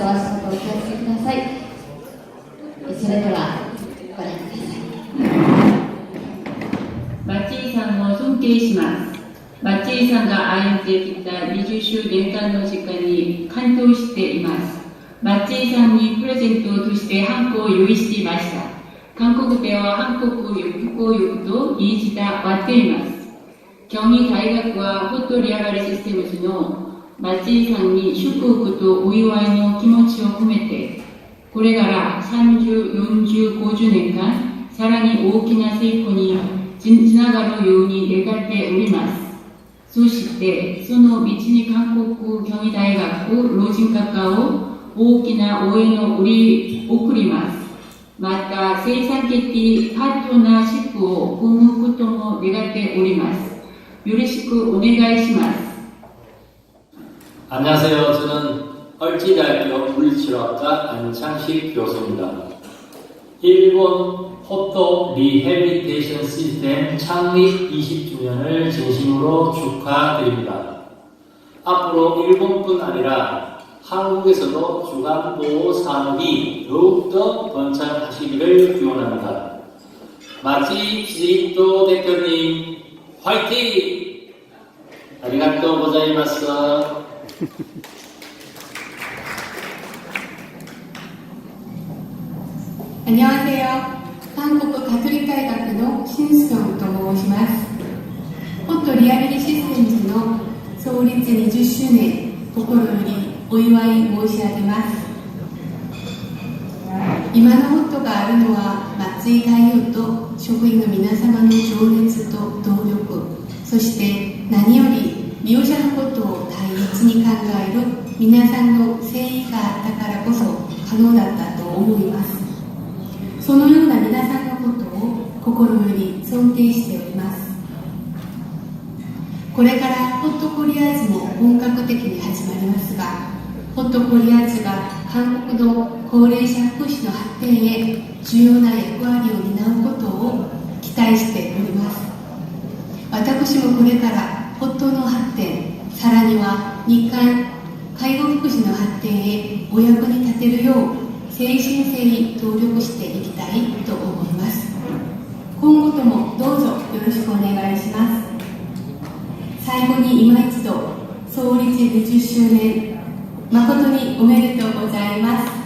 お足元お気をつけくださいそれではご覧くださいバッチリさんを尊敬します。バッチリさんが歩んできた20周年間の時間に感動しています。バッチリさんにプレゼントとしてハンコを用意していました。韓国では韓国復興浴と言い伝わっています。경희大学はホットリアガリシステムズのバッチリさんに祝福とお祝いの気持ちを込めて、これから30、40、50年間、さらに大きな成功につながるように願っております。そして、その道に韓国教育大学老人学科を大きな応援を送り送ります。また、生産的パートナーシップを組むことも願っております。よろしくお願いします。 안녕하세요. 저는 얼지대학교 물리치료학과 안창식 교수입니다. 일본 포토 리해비테이션 시스템 창립 20주년을 진심으로 축하드립니다. 앞으로 일본뿐 아니라 한국에서도 주간보호 산업이 더욱더 번창하시기를 기원합니다. 마치 지도 대표님 화이팅! 아리가또 고자이마스. こんにちは。韓国隔離大学のシンスンと申します。ポッリアビリシステムズの創立20周年、心よりお祝い申し上げます。今の夫があるのは松井太陽と職員の皆様の情熱と動力そして何より利用者のことを大切に考える皆さんの誠意があったからこそ可能だったと思います。そのような皆さんのことを心より尊敬しております。これからホットコリアーズも本格的に始まりますがホットコリアーズが韓国の高齢者福祉の発展へ重要な役割を担うことを期待しております。私もこれからさらには日韓介護福祉の発展へお役に立てるよう誠心誠意協力していきたいと思います今後ともどうぞよろしくお願いします最後に今一度創立20周年誠におめでとうございます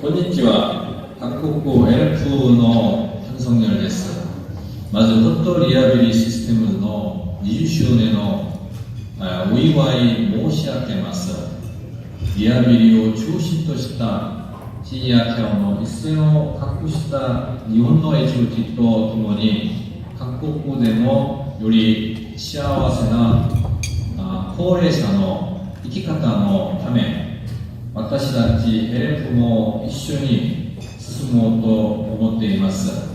こんにちは。韓国語 F の윤석열です。 まず、ホットリハビリシステムの20周年のお祝い申し上げます。リハビリを中心としたシニアケアの一線を確した日本のエジプトとともに、韓国でもより幸せなあ高齢者の生き方のため、私たち LF も一緒に進もうと思っています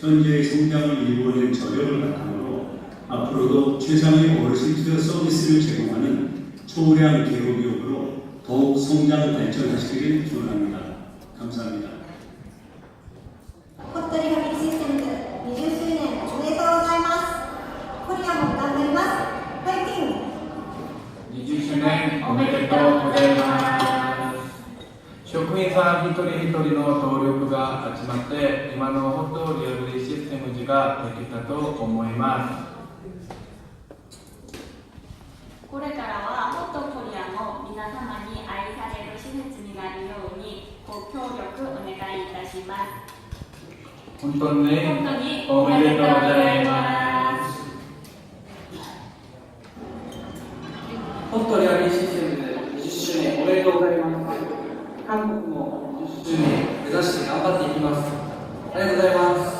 현재의 성장을 이루어낸 저력을 바탕으로 앞으로도 최상의 월시티드 서비스를 제공하는 초우량 개혁기업으로 더욱 성장 발전하시길 기원합니다. 감사합니다. 이 주시는 어메데토 고자이마스 職員さん一人一人の協力が集まって今のホットリハビリシステムズができたと思いますこれからはホットコリアの皆様に愛される施設になるようにご協力お願いいたします。本当に本当におめでとうございますホットリハビリシステムで20周年おめでとうございます。韓国も20周年目指して頑張っていきます。ありがとうございます。